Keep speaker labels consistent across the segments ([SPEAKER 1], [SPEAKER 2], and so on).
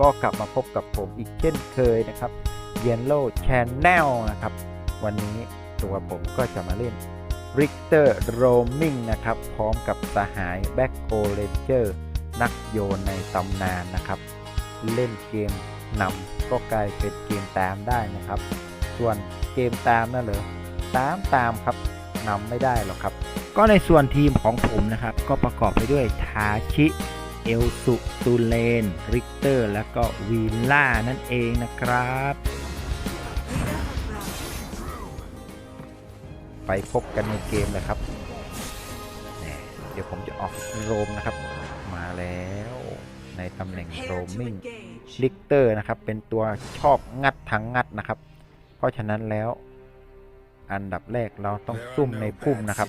[SPEAKER 1] ก็กลับมาพบกับผมอีกเช่นเคยนะครับ Yellow Channel นะครับ วันนี้ตัวผมก็จะมาเล่น Richter Roaming นะครับ พร้อมกับสหาย Back o Ranger นักโยนในตำนานนะครับ เล่นเกมนำก็กลายเป็นเกมตามได้นะครับ ส่วนเกมตามนั่นเหรอตามตามครับนำไม่ได้หรอกครับ ก็ในส่วนทีมของผมนะครับ ก็ประกอบไปด้วยทาชิ เอลสุตูเลน ริกเตอร์ แล้วก็วีล่านั่นเองนะครับ ไปพบกันในเกมเลยครับ เดี๋ยวผมจะออกโรมนะครับ มาแล้วในตำแหน่งโรมมิ่งลิกเตอร์นะครับ เป็นตัวชอบงัดทั้งงัดนะครับ เพราะฉะนั้นแล้วอันดับแรกเราต้องซุ่มในพุ่มนะครับ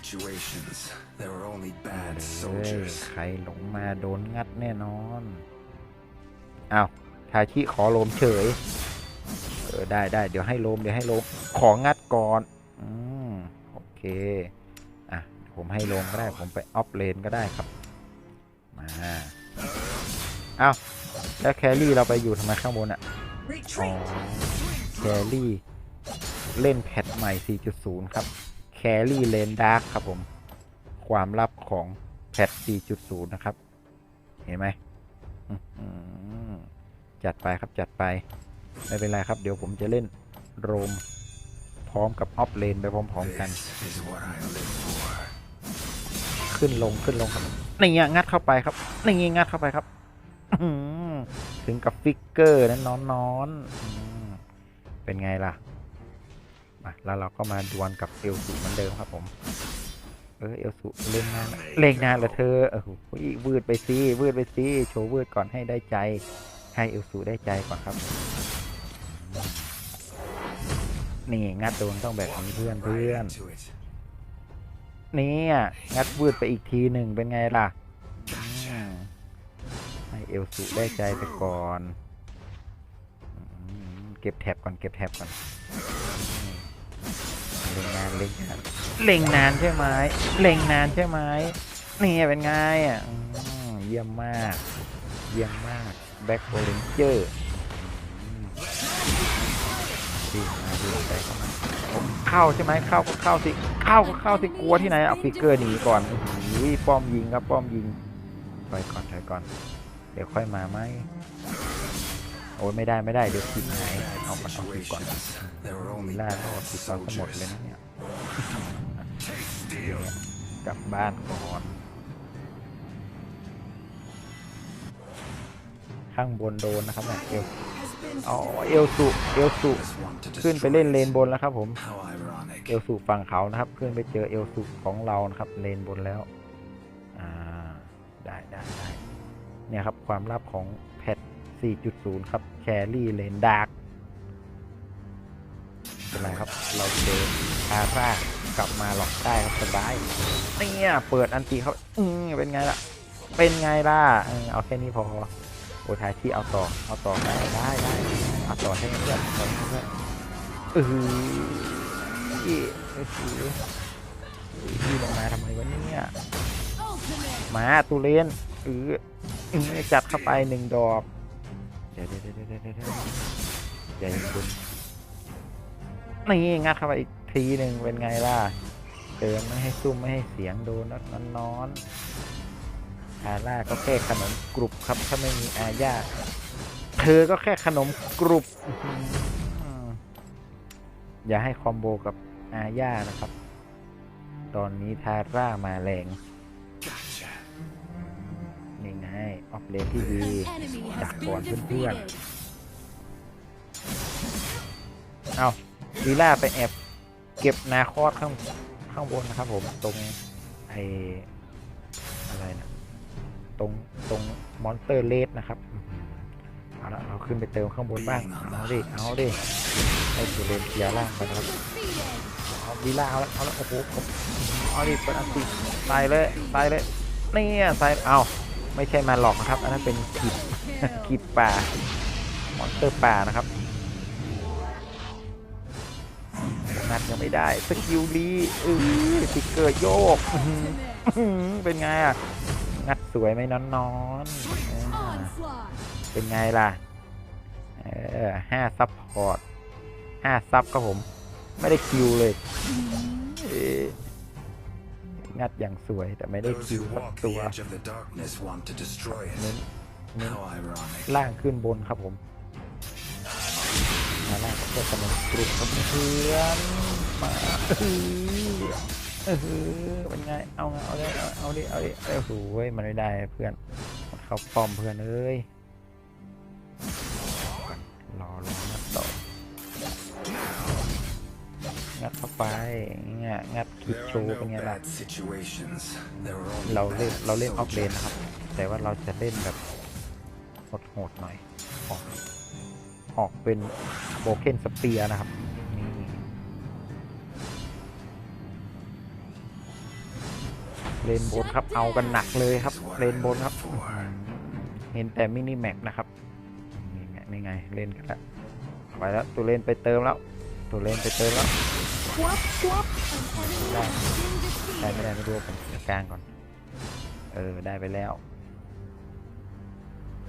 [SPEAKER 2] There are only bad
[SPEAKER 1] เฮ้ย
[SPEAKER 2] soldiers.
[SPEAKER 1] ใครหลงมาโดนงัดแน่นอนอ้าวทาชิขอโลมเฉย เออได้ได้เดี๋ยวให้โลมเดี๋ยวให้โลมของงัดก่อน อืมโอเค อะผมให้โลมก็ได้ผมไปออฟเลนก็ได้ครับ มาอ้าวแล้วแครี่เราไปอยู่ทำไมข้างบนอะอ๋อแครี่เล่นแพทใหม่ 4.0 ครับ แครี่เลนดาร์กครับผม ความลับของแพท4.0 นะครับ เห็นไหมจัดไปครับจัดไป ไม่เป็นไรครับ เดี๋ยวผมจะเล่นโรม พร้อมกับออฟเลนไปพร้อมๆกัน ขึ้นลงขึ้นลงครับนี่ไงงัดเข้าไปครับนี่ไงงัดเข้าไปครับถึงกับฟิกเกอร์นั้นนอนนอนๆเป็นไงล่ะมาแล้วเราก็มาดวลกับเอลสุเหมือนเดิมครับผม เออเอลสุเล่นงานเล่นงานเหรอเธอเออโอ้ยวืดไปสิวืดไปสิโชว์วืดก่อนให้ได้ใจ ให้เอลสุได้ใจก่อนครับอืมนี่งัดโดนต้องแบบนี้เพื่อนเพื่อน
[SPEAKER 2] Into it.
[SPEAKER 1] เนี่ยงัดวืดไปอีกทีหนึ่งเป็นไงล่ะอืมให้เอลสุได้ใจไปก่อนอืมเก็บแท็บก่อนเก็บแท็บก่อนอืม เล็งนานเล็งนานเล็งนานใช่ไหมเล็งนานใช่ไหมนี่เป็นไงอะอืมเยี่ยมมาก เยี่ยมมากแบ็คโอเรนเจอร์ดีมาดีใจเข้ามาเข้าใช่ไหมเข้าก็เข้าสิเข้าก็เข้าสิกลัวที่ไหนเอาฟิกเกอร์หนีก่อนอุ้ยป้อมยิงครับป้อมยิงถอยก่อนถอยก่อน เดี๋ยวค่อยมาไหม โอ้ยไม่ได้ไม่ได้เดี๋ยวผิดหายเอาก่อนเอาผิดก่อน
[SPEAKER 2] มิ
[SPEAKER 1] ล่า
[SPEAKER 2] bad
[SPEAKER 1] ก็ผิดเราก็หมดเลยนะเนี่ยกลับบ้านก่อน ข้างบนโดนนะครับเนี่ยเอลอ๋อเอลสุเอลสุขึ้นไปเล่นเลนบนแล้วครับผมเอลสุฝั่งเขานะครับ ขึ้นไปเจอเอลสุของเรานะครับเลนบนแล้วอ่าได้ได้ได้เนี่ยครับความลับของ 4.0 ครับแครี่เลนดาร์กเป็นไรครับ เราเจอคาร่ากลับมาหลอกได้ครับสบายเนี่ยเปิดอันตีเขาอืมเป็นไงล่ะ เป็นไงล่ะเอาแค่นี้พอโอทายที่เอาต่อเอาต่อได้ได้ได้เอาต่อให้เพื่อนเอให้เพื่อนเออพี่เอ้ยพี่ลงมาทำไมวะเนี่ยมาตูเลนเออจัดเข้าไปหนึ่งดอก ดี๋ยวเดี๋ยวเดี๋ยวเดี๋ยวเดี๋ยวใจเย็นคุณนี่งัดเข้าไปอีกทีหนึ่งเป็นไงล่ะเตือนไม่ให้ซุ่มไม่ให้เสียงโดนนอนนอนอาล่าก็แค่ขนมกรุบครับถ้าไม่มีอาญาเธอก็แค่ขนมกรุบอย่าให้คอมโบกับอาญานะครับ ตอนนี้ทาร่ามาแรง ออฟเลนที่ดีดักก่อนเพื่อนๆเอาลีล่าไปแอบเก็บนาคอสข้างข้างบนนะครับผมตรงไออะไรนะตรงตรงมอนสเตอร์เลสนะครับเอาละเราขึ้นไปเติมข้างบนบ้างเอาดิเอาดิให้ตูเลนเคียร์ล่างไปครับเอาลีลาเอาละเอาละโอ้โหผมเอาดิเปิดอันติใส่เลยใส่เลยเนี่ยใส่เอา ไม่ใช่มาหลอกนะครับ อันนั้นเป็นขีดขีดป่ามอนสเตอร์ป่านะครับงัดยังไม่ได้สกิลดีเออสติกเกอร์โยกอื้อหืออื้อหือเป็นไงอะงัดสวยไหมนอนนอนๆอ่าเป็นไงล่ะเออห้าซับพอร์ตห้าซับครับผม ไม่ได้คิวเลยเอ๊ะ งัดอย่างสวยแต่ไม่ได้
[SPEAKER 2] Those
[SPEAKER 1] คิว
[SPEAKER 2] who
[SPEAKER 1] สัก
[SPEAKER 2] walk
[SPEAKER 1] ตั
[SPEAKER 2] the
[SPEAKER 1] ว
[SPEAKER 2] edge of the darkness want to destroy
[SPEAKER 1] เน้น
[SPEAKER 2] it.
[SPEAKER 1] เน้น
[SPEAKER 2] How ironic.
[SPEAKER 1] ล่างขึ้นบนครับผมมาล่างก็กำลังกรุบครับเพื่อนมาเออเออเป็นไงเอาไงเอาเลยเอาดิเอาดิเอาดิโอ้โหมันไม่ได้เพื่อนมันเข้าป้อมเพื่อนเอ้ยรอรองัดต่องัดเข้าไปเงี้ยงัด คิด
[SPEAKER 2] There
[SPEAKER 1] โช
[SPEAKER 2] are
[SPEAKER 1] ว์เป็น
[SPEAKER 2] no
[SPEAKER 1] ไงล่ะ
[SPEAKER 2] bad situations. There are only
[SPEAKER 1] เราเล่น
[SPEAKER 2] bad
[SPEAKER 1] เราเล่นออฟเลน
[SPEAKER 2] soldiers.
[SPEAKER 1] นะครับ แต่ว่าเราจะเล่นแบบโหดๆหน่อยออกออกเป็นโบเคนสเปียนะครับนี่เลนบนครับเอากันหนักเลยครับเลนบนครับอื้อหือเห็นแต่มินิแม็กนะครับนี่ไงนี่ไงเล่นกันแล้วไปแล้วตัวเลนไปเติมแล้ว ตัวเลนไปเติมแล้ว
[SPEAKER 3] Swap, swap. An enemy
[SPEAKER 1] ได้ไม่ได้ไม่รู้ผมกลางก่อน เออได้ไปแล้ว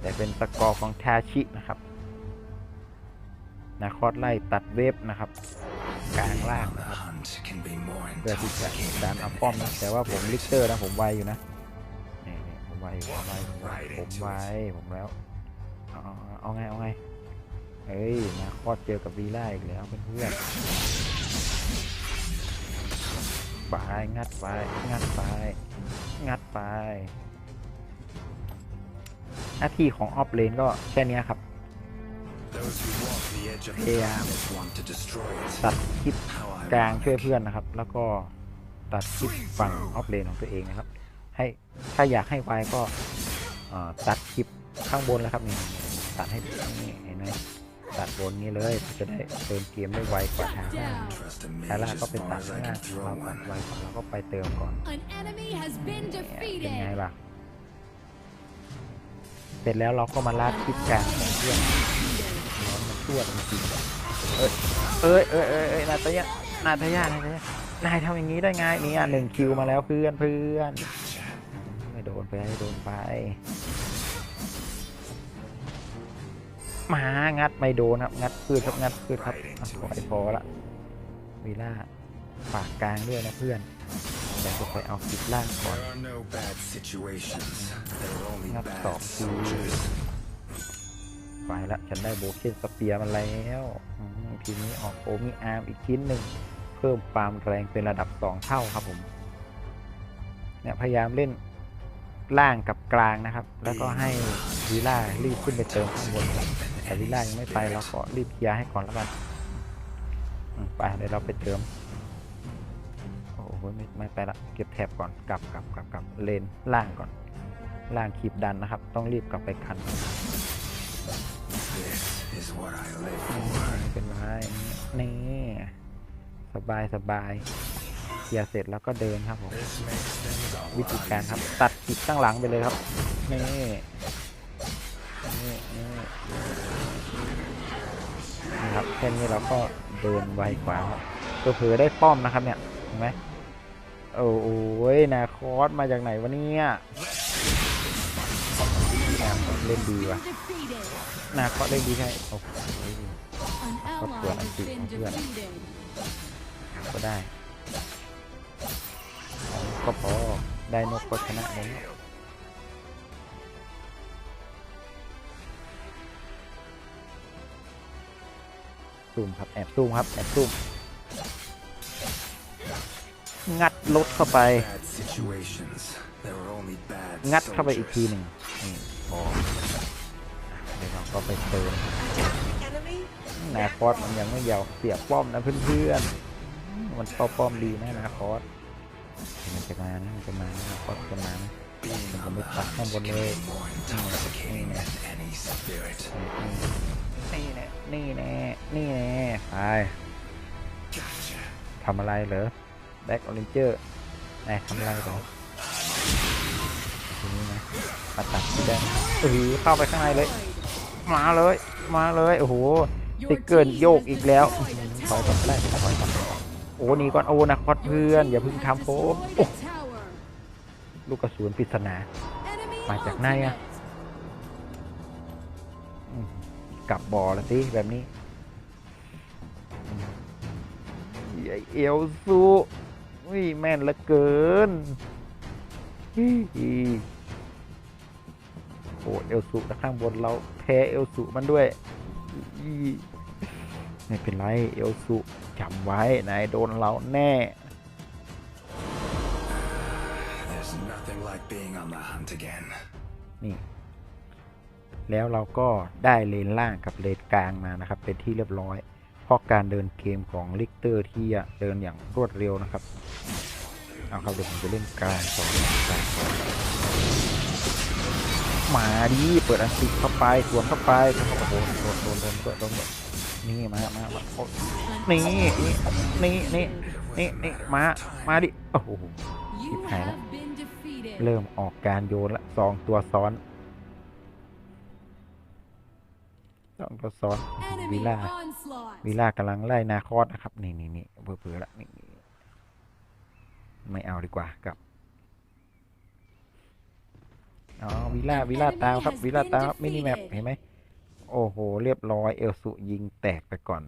[SPEAKER 1] แต่เป็นสกอร์ของทาชินะครับนาคอสไล่ตัดเวฟนะครับ กลางล่างนะครับเพื่อที่จะดันอา
[SPEAKER 2] than
[SPEAKER 1] ป้อมนะแต่ว่าผมลิเตอร์นะผมไวอยู่นะนี่นี่ผมไวอยู่ผมไวผมไวผมไวผมแล้วเอาเอาไงเอาไงเอ้ยนาคอสเจอกับวีล่าอีกแล้วเพื่อน ไป งัดไป งัดไป งัดไป หน้าที่ของออฟเลนก็แค่นี้ครับ
[SPEAKER 2] Those who walk the edge of the
[SPEAKER 1] Yeah.
[SPEAKER 2] darkness want to destroy it.
[SPEAKER 1] ตัดคลิปกลางช่วยเพื่อนนะครับ แล้วก็ตัดคลิปฝั่งออฟเลนของตัวเองนะครับ ให้ถ้าอยากให้ไวก็ตัดคลิปข้างบนแล้วครับนี่ตัดให้นี่เห็นไหม ตัดบนนี้เลยจะได้เติมเกมได้ไวกว่าทางล่าง
[SPEAKER 2] Trust a
[SPEAKER 1] ทาง
[SPEAKER 2] mage
[SPEAKER 1] ล่างก็
[SPEAKER 2] as
[SPEAKER 1] เป็น
[SPEAKER 2] far
[SPEAKER 1] ตัด
[SPEAKER 2] as I
[SPEAKER 1] ง่าย
[SPEAKER 2] can
[SPEAKER 1] เรา
[SPEAKER 2] throw
[SPEAKER 1] ตัด
[SPEAKER 2] one.
[SPEAKER 1] ไวกว่าเราก็ไปเติมก่อน
[SPEAKER 3] An enemy has been
[SPEAKER 1] เนี่ยเป็นไง
[SPEAKER 3] defeated.
[SPEAKER 1] ล่ะเสร็จแล้วเราก็มาลาดคลิปกลางของเพื่อนร้อนมันชั่วจริงๆเอ้ยเอ้ยเอ้ยเอ้ยเอ้ยนาตายะนาตายะนาตายะนายทำอย่างนี้ได้ไงเนี่ยหนึ่งคิวมาแล้วเพื่อนเพื่อนไม่โดนไปให้โดนไป มางัดไม่โดนครับงัดพืชครับงัดพืชครับอะพอไอพอละวีล่าฝากกลางด้วยนะเพื่อนแต่จะไปเอาคลิปล่างก่อน
[SPEAKER 2] There are no bad situations. There are only
[SPEAKER 1] Ngắt
[SPEAKER 2] bad
[SPEAKER 1] tọt đi.
[SPEAKER 2] soldiers.
[SPEAKER 1] ไปละฉันได้โบเคนสเปียร์มาแล้วอืมทีนี้ออกโอมิอาร์มอีกชิ้นหนึ่งเพิ่มความแรงเป็นระดับ 2 เท่าครับผมเนี่ยพยายามเล่นล่างกับกลางนะครับ แล้วก็ให้วิล่ารีบขึ้นไปเติมข้างบนครับ แต่วิล่ายังไม่ไปเราก็รีบเคลียร์ให้ก่อนแล้วกันไปเดี๋ยวเราไปเติมโอ้โหไม่ไม่ไปละเก็บแถบก่อนกลับกลับกลับกลับเลนล่างก่อน ล่างขีบดันนะครับ ต้องรีบกลับไปคัน
[SPEAKER 2] This is what I live
[SPEAKER 1] อื
[SPEAKER 2] for.
[SPEAKER 1] มเป็นไรนี่สบายสบายเคลียร์เสร็จแล้วก็เดินครับผมวิธีการครับ
[SPEAKER 2] easier.
[SPEAKER 1] ตัดขีดข้างหลังไปเลยครับนี่นี่นี่ ครับแค่นี้เราก็เดินไวกว่าครับตัวเผลอได้ป้อมนะครับเนี่ยเห็นไหมโอ้โหนาคอสมาจากไหนวะเนี่ยนาคอสเล่นดีว่ะนาคอสเล่นดีใช่โอ้โห
[SPEAKER 3] An
[SPEAKER 1] What's
[SPEAKER 3] ally
[SPEAKER 1] what
[SPEAKER 3] has
[SPEAKER 1] I'm doing?
[SPEAKER 3] been
[SPEAKER 1] What's what?
[SPEAKER 3] defeated.
[SPEAKER 1] ก็ได้ก็พอได้นกก็ชนะแล้ว ซูมครับแอบซูมครับแอบซูมงัดรถเข้าไป
[SPEAKER 2] Bad situations. There are only bad
[SPEAKER 1] งัดเข้าไปอีกที
[SPEAKER 2] soldiers.
[SPEAKER 1] หนึ่งนี่พอเดี๋ยวเราก็ไปเติมนาคอสมันยังไม่ยาวเสียบป้อมนะเพื่อนๆ มันเข้าป้อมดีนะนาคอสมันจะมานะมันจะมานะนาคอสจะมานะ
[SPEAKER 2] Being
[SPEAKER 1] Mình
[SPEAKER 2] on
[SPEAKER 1] mới
[SPEAKER 2] the
[SPEAKER 1] tắt
[SPEAKER 2] hunt
[SPEAKER 1] con bồn
[SPEAKER 2] can
[SPEAKER 1] lê.
[SPEAKER 2] be
[SPEAKER 1] นี่แน่นี่แน่นี่แน่ไปทำอะไรเหรอแบ็กออเรนเจอร์ไหนทำอะไรเหรอทีนี้นะมาตัดที่ได้เออเข้าไปข้างในเลย มาเลย มาเลยโอ้โห
[SPEAKER 3] Your
[SPEAKER 1] ติ๊กเกิลโยกอีกแล้วถอยก่อนได้ถอยก่อนโอ้หนี่ก่อนโอ้นะคอสเพื่อนอย่าเพิ่งทำโอ้
[SPEAKER 3] a tower.
[SPEAKER 1] ลูกกระสุนปริศนามาจากไหนอะ กลับบ่อแล้วสิแบบนี้ใหญ่เอลซูอุ้ยแม่นเหลือเกินฮิฮิโอ้เอลซูแต่ข้างบนเราแพ้เอลซูมันด้วยอีไม่เป็นไรเอลซูจำไว้นายโดนเราแน่
[SPEAKER 2] There's
[SPEAKER 1] แล้วเราก็ได้เลนล่างกับเลนกลางมานะครับ เป็นที่เรียบร้อย เพราะการเดินเกมของลิกเตอร์ที่เดินอย่างรวดเร็วนะครับ เอาครับเดี๋ยวผมจะเล่นกลางสองกลางสองมาดิเปิดอันติเข้าไปสวนเข้าไปโอ้โหโดนโดนโดนโดนโดนโดนนี่มามามาโอ้นี่นี่นี่นี่นี่นี่มามาดิโอ้โห
[SPEAKER 3] You
[SPEAKER 1] Keep hiding.
[SPEAKER 3] have been defeated.
[SPEAKER 1] เริ่มออกการโยนละสองตัวซ้อน สองตัวซ้อน
[SPEAKER 3] Enemy
[SPEAKER 1] วิล่า
[SPEAKER 3] onslaught.
[SPEAKER 1] วิล่ากำลังไล่นาคอสนะครับ นี่นี่นี่เผื่อๆละนี่นี่ไม่เอาดีกว่ากลับอ๋อวิล่าวิล่าตามครับวิล่าตามครับมินิแมปเห็นไหมโอ้โห เรียบร้อยเอลสุยิงแตกไปก่อน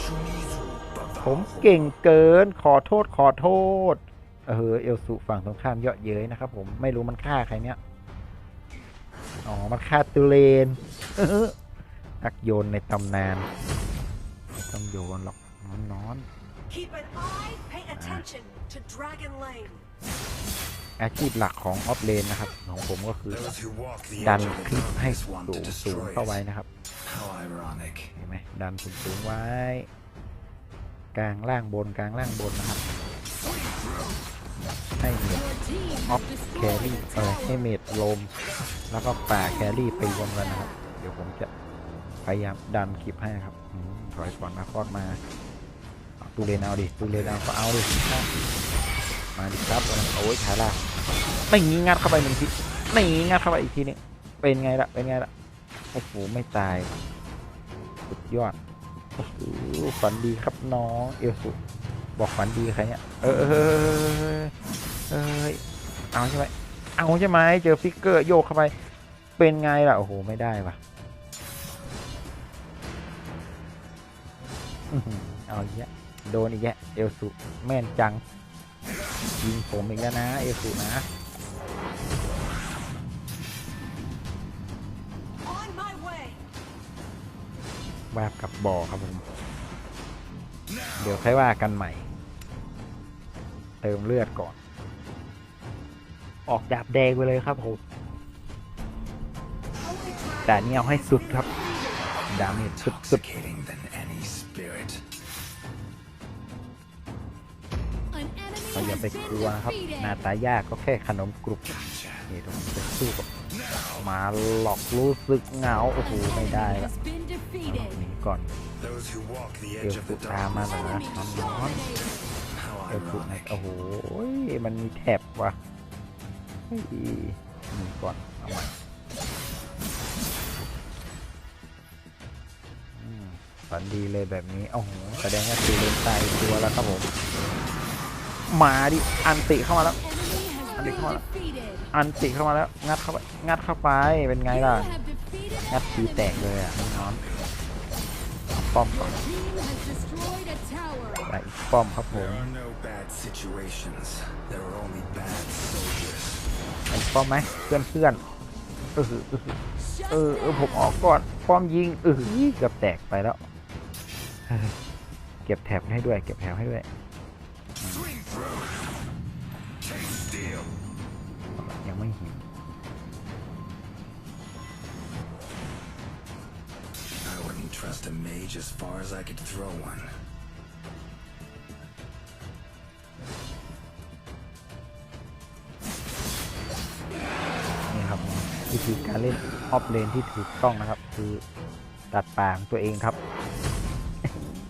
[SPEAKER 2] Shunizu
[SPEAKER 1] ผมเก่งเกินขอโทษขอโทษ เออเอลสุฝั่งตรงข้ามเยาะเย้ยนะครับผมไม่รู้มันฆ่าใครเนี่ยอ๋อมันฆ่าตุเลนนักโยนในตำนานไม่ต้องโยนหรอกนอนนอน
[SPEAKER 4] Keep an eye, pay attention to Dragon Lane.
[SPEAKER 1] อาชีพหลักของออฟเลนนะครับของผมก็คือ
[SPEAKER 2] Those who walk the
[SPEAKER 1] ดัน
[SPEAKER 2] edge of
[SPEAKER 1] ค
[SPEAKER 2] the
[SPEAKER 1] ลิปให้
[SPEAKER 2] darkness
[SPEAKER 1] สู
[SPEAKER 2] want
[SPEAKER 1] ง
[SPEAKER 2] to
[SPEAKER 1] สูง
[SPEAKER 2] destroy
[SPEAKER 1] เข้าไว้
[SPEAKER 2] it.
[SPEAKER 1] นะครับ
[SPEAKER 2] How ironic.
[SPEAKER 1] เห็นไหมดันสูงสูงไว้ กลางล่างบนกลางล่างบนนะครับ ให้เมดออฟแครี่เออให้เมดลม แล้วก็ป่าแครี่ไปรวมกันนะครับ เดี๋ยวผมจะพยายามดันคลิปให้ครับถอยก่อนมาคลอดมาตูเลนเอาดิตูเลนเอาก็เอาดิมาดิครับโอ้ยถ่ายละไม่งี้งัดเข้าไปหนึ่งทีไม่งี้งัดเข้าไปอีกทีนึงเป็นไงล่ะเป็นไงล่ะโอ้โหไม่ตายสุดยอดโอ้โหฝันดีครับน้องเอลสุ บอกฝันดีใครเนี่ยเออเออเออเออเอาใช่ไหมเอาใช่ไหมเจอฟิกเกอร์โยกเข้าไป เป็นไงล่ะ โอ้โห ไม่ได้ว่ะอื้อหือเอาอีกแล้วโดนอีกแล้วเอลสุแม่นจัง ยิงผมอีกแล้วนะ เอลสุนะ
[SPEAKER 4] On my way.
[SPEAKER 1] วาบกับบ่อครับผม เดี๋ยวค่อยว่ากันใหม่ เติมเลือดก่อน ออกดาบแดงไปเลยครับผมแต่อันนี่เอาให้สุดครับ ดาเมจสุด
[SPEAKER 2] Intoxicating than any spirit.
[SPEAKER 3] An enemy
[SPEAKER 1] ๆเราอย่า
[SPEAKER 3] has
[SPEAKER 1] ไป
[SPEAKER 3] been
[SPEAKER 1] กลัวนะครับ หน้า
[SPEAKER 3] defeated.
[SPEAKER 1] ตายากก็แค่ขนมกรุบ
[SPEAKER 2] Gotcha.
[SPEAKER 1] นี่ต้องไปสู้กับหมาหลอกรู้สึกเหงาโอ้โห
[SPEAKER 3] An
[SPEAKER 1] ไม่ได้
[SPEAKER 3] enemy
[SPEAKER 1] ละ
[SPEAKER 3] has been
[SPEAKER 1] เอา
[SPEAKER 3] defeated.
[SPEAKER 1] หนีก่อน
[SPEAKER 2] Those who walk the
[SPEAKER 1] เอล
[SPEAKER 2] edge of
[SPEAKER 1] สุ
[SPEAKER 2] the
[SPEAKER 1] ตามมา
[SPEAKER 2] darkness.
[SPEAKER 1] เหรอ
[SPEAKER 3] Enemy
[SPEAKER 1] น้อง
[SPEAKER 3] dominated.
[SPEAKER 2] How
[SPEAKER 1] เอลสุนะ
[SPEAKER 2] ironic.
[SPEAKER 1] โอ้โห มันมีแถบว่ะเฮ้ยหนีก่อนเอาใหม่ฝันดีเลยแบบนี้ โอ้โห แสดงว่าตีเลนตายตัวแล้วครับผม มาดิ อันติเข้ามาแล้ว
[SPEAKER 3] Enemy has
[SPEAKER 1] Andy,
[SPEAKER 3] been
[SPEAKER 1] come on.
[SPEAKER 3] defeated.
[SPEAKER 1] อันติเข้ามาแล้ว งัดเข้าไป งัดเข้าไป เป็นไงล่ะ งัด
[SPEAKER 3] an
[SPEAKER 1] ทีแตกเลยอะน้อง ป้อมก่อน
[SPEAKER 3] Your team has destroyed a tower.
[SPEAKER 1] ไปอีกป้อมครับผม
[SPEAKER 2] There are no bad situations. There are only bad soldiers.
[SPEAKER 1] ไอ้ป้อมไหมเพื่อนเพื่อนเออเออ
[SPEAKER 3] Shut
[SPEAKER 1] เออเออผม
[SPEAKER 3] down.
[SPEAKER 1] ออกก่อนป้อมยิงเออเกือบแตกไปแล้ว เก็บแถบให้ด้วย เก็บแถบให้ด้วย
[SPEAKER 2] wouldn't trust a mage as far as I could throw one.
[SPEAKER 1] นี่ครับวิธีการเล่นออฟเลนที่ถูกต้องนะครับ คือตัดปางตัวเองครับ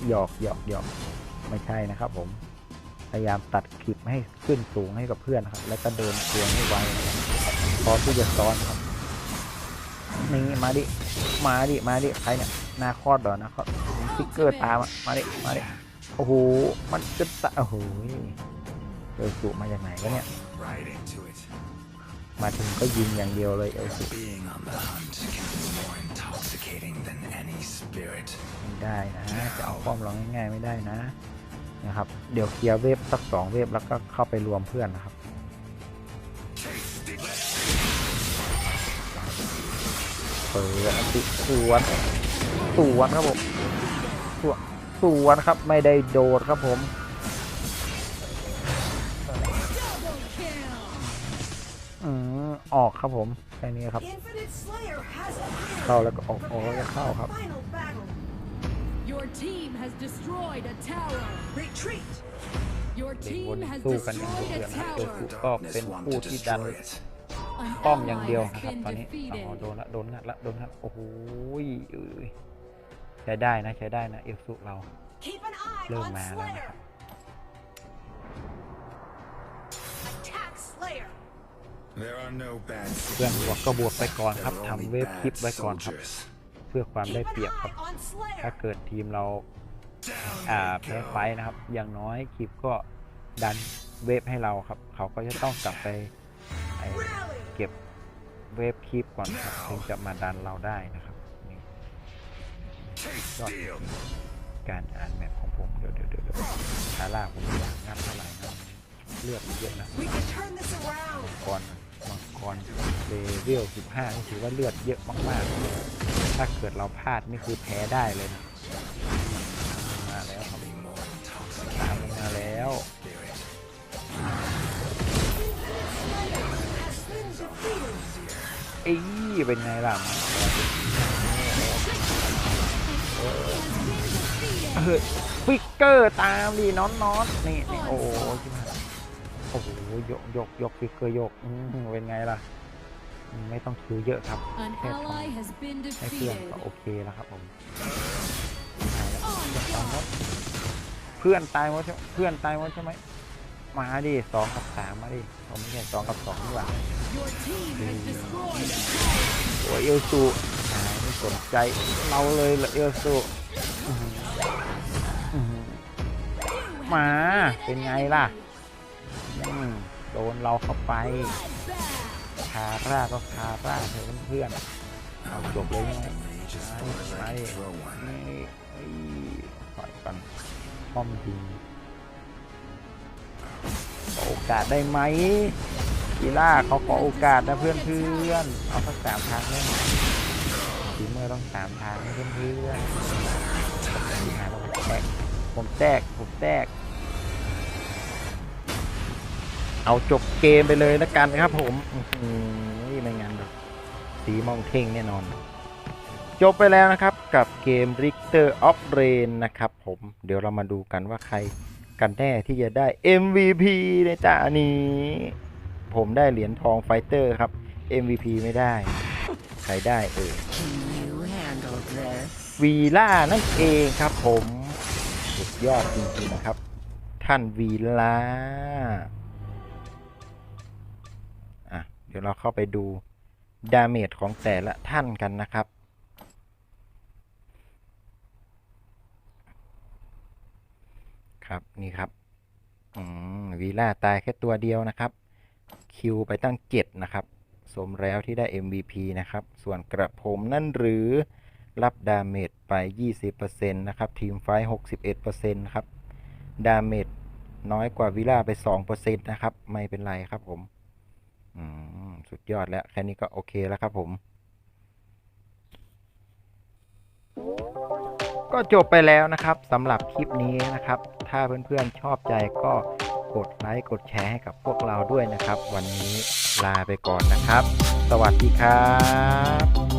[SPEAKER 1] หยอกหยอกหยอกไม่ใช่นะครับผม พยายามตัดคลิปให้ขึ้นสูงให้กับเพื่อนครับ แล้วก็เดินทวงให้ไวครับพร้อมที่จะซ้อนครับนี่มาดิ มาดิ มาดิ ใครเนี่ย นาคอดเหรอนะคอดสติ๊กเกอร์ตามมาดิมาดิโอ้โหมันจะตะโอ้โหเอลสุมาจากไหนก็เนี่ยมาถึงก็ยิงอย่างเดียวเลยเอลสุไม่ได้นะจะเอาป้อมเราง่ายๆไม่ได้นะนะครับ เดี๋ยวเคลียร์เวฟสักสองเวฟแล้วก็เข้าไปรวมเพื่อนนะครับเปิดอันติสวน สวนครับผมสวนสวนครับไม่ได้โดดครับผมอืมออกครับผมแค่นี้ครับ
[SPEAKER 4] Infinite Slayer has appeared.
[SPEAKER 1] เข้าแล้วก็ออกออกแล้วก็เข้าครับ
[SPEAKER 4] Final battle.
[SPEAKER 3] Your team has destroyed a tower.
[SPEAKER 4] Retreat.
[SPEAKER 3] Your
[SPEAKER 1] เด็ก
[SPEAKER 3] team
[SPEAKER 1] วน
[SPEAKER 3] has
[SPEAKER 1] สู้กันอย่างดุ
[SPEAKER 3] destroyed
[SPEAKER 1] เดือ
[SPEAKER 3] a
[SPEAKER 1] ดนะเอล
[SPEAKER 3] tower.
[SPEAKER 1] สุก็เป็น
[SPEAKER 2] Darkness want
[SPEAKER 1] ผู้
[SPEAKER 2] to
[SPEAKER 1] ที่ดัน
[SPEAKER 2] destroy it.
[SPEAKER 3] An
[SPEAKER 1] ป้อมอย่าง
[SPEAKER 3] ally
[SPEAKER 1] เดียว
[SPEAKER 3] has
[SPEAKER 1] นะครับ
[SPEAKER 3] been
[SPEAKER 1] ตอนนี้
[SPEAKER 3] defeated.
[SPEAKER 1] อ๋อโดนละโดนงัดละโดนงัดโอ้โหยอุ้ย ใช้ได้นะใช้ได้นะเอลสุเรา
[SPEAKER 4] Keep an eye
[SPEAKER 1] เริ่ม
[SPEAKER 4] on
[SPEAKER 1] มาแล้วนะค
[SPEAKER 4] Slayer.
[SPEAKER 1] รับ
[SPEAKER 4] Attack Slayer.
[SPEAKER 2] There are no bad
[SPEAKER 1] เพื่อนบวกก็บวกไปก่อนครับ
[SPEAKER 2] There are
[SPEAKER 1] ทำ
[SPEAKER 2] only
[SPEAKER 1] เวฟคลิป
[SPEAKER 2] bad
[SPEAKER 1] ไว้ก่อนครับ
[SPEAKER 2] soldiers.
[SPEAKER 1] เพื่อความได้
[SPEAKER 4] Keep
[SPEAKER 1] เปรียบ
[SPEAKER 4] an
[SPEAKER 1] ครับ
[SPEAKER 4] eye on
[SPEAKER 1] ถ้า
[SPEAKER 4] Slayer.
[SPEAKER 1] เกิดทีมเราอ่าแพ้ไฟท์นะครับ อย่างน้อยคลิปก็ดันเวฟให้เราครับ เขาก็จะต้องกลับไปไอ้
[SPEAKER 4] Rally.
[SPEAKER 1] เก็บเวฟคลิปก่อนครับถึงจะมาดันเราได้นะครับ นี่
[SPEAKER 2] Steel.
[SPEAKER 1] การอ่านแมปของผมเดี๋ยวเดี๋ยวเดี๋ยวเดี๋ยวชาร่าผมไม่อยากงัดเท่าไหร่นะเลือดมันเยอะนะ
[SPEAKER 4] We can turn this around.
[SPEAKER 1] กรมังกรเลเวล 15นี่ถือว่าเลือดเยอะมากๆ ถ้าเกิดเราพลาดนี่คือแพ้ได้เลยนะมาแล้วครับ
[SPEAKER 2] Be more
[SPEAKER 1] ตามลงมาแล้ว
[SPEAKER 2] spirit.
[SPEAKER 4] Has been defeated.
[SPEAKER 1] เอ้ยเป็นไงล่ะ เฮ้ยฟิกเกอร์ตามดิน้อนน้อนนี่นี่โอ้โหชิบหายโอ้โหยกยกยกฟิกเกอร์ยกอืมเป็นไงล่ะอืมไม่ต้องคิวเยอะครับ
[SPEAKER 3] An
[SPEAKER 1] แค่ทอง
[SPEAKER 3] ally has been
[SPEAKER 1] ให้เพื่อน
[SPEAKER 3] defeated.
[SPEAKER 1] ก็โอเคแล้วครับผมหายแล้วตามแล้วเพื่อนตายหมดใช่ไหมเพื่อนตายหมดใช่ไหมมาดิสองกับสามมาดิผมไม่ใช่สองกับสองดีกว่า
[SPEAKER 3] Your team has destroyed a tower.
[SPEAKER 1] โอ้ยเอลซูหายไม่สนใจเราเลยเหรอเอลซูอื้อหืออื้อหือ มา เป็นไงล่ะโดนเราเข้าไป คาร่าก็คาร่าเถอะเพื่อนๆเอาจบเลยยังไงไปไป
[SPEAKER 2] I can throw one.
[SPEAKER 1] นี่เอ้ยถอยก่อนป้อมยิงขอโอกาสได้ไหมกีล่าเขาขอโอกาสนะเพื่อนเพื่อนเอาสักสามทางได้ไหมทีเมื่อต้องสามทางเพื่อนเพื่อนหาเราแตก ผมแตก ผมแตก เอาจบเกมไปเลยแล้วกันครับผมอื้อหือนี่ไม่งั้นแบบสีมองเท่งแน่นอน จบไปแล้วนะครับกับเกม Richter of Rain นะครับผมเดี๋ยวเรามาดูกันว่าใครกันแน่ที่จะได้ MVP ในตานี้ ผมได้เหรียญทองไฟเตอร์ครับ MVP ไม่ได้ ใครได้เออ
[SPEAKER 5] You handled this.
[SPEAKER 1] วีล่านั่นเองครับผม สุดยอดจริงๆนะครับ ท่านวีลาอะ เดี๋ยวเราเข้าไปดูดาเมจของแต่ละท่านกันนะครับ ครับนี่ครับวีล่าตายแค่ตัวเดียวนะครับ คิวไปตั้ง7นะครับ สมแล้วที่ได้ MVP นะครับ ส่วนกระผมนั่นหรือ รับดาเมจไป 20%นะครับ ทีมไฟ61%นะครับ ดาเมจน้อยกว่าวิล่าไป 2%นะครับ ไม่เป็นไรครับผม อืม สุดยอดแล้ว แค่นี้ก็โอเคแล้วครับผม ก็จบไปแล้วนะครับสำหรับคลิปนี้นะครับ ถ้าเพื่อนๆชอบใจก็กดไลค์กดแชร์ให้กับพวกเราด้วยนะครับ วันนี้ลาไปก่อนนะครับ สวัสดีครับ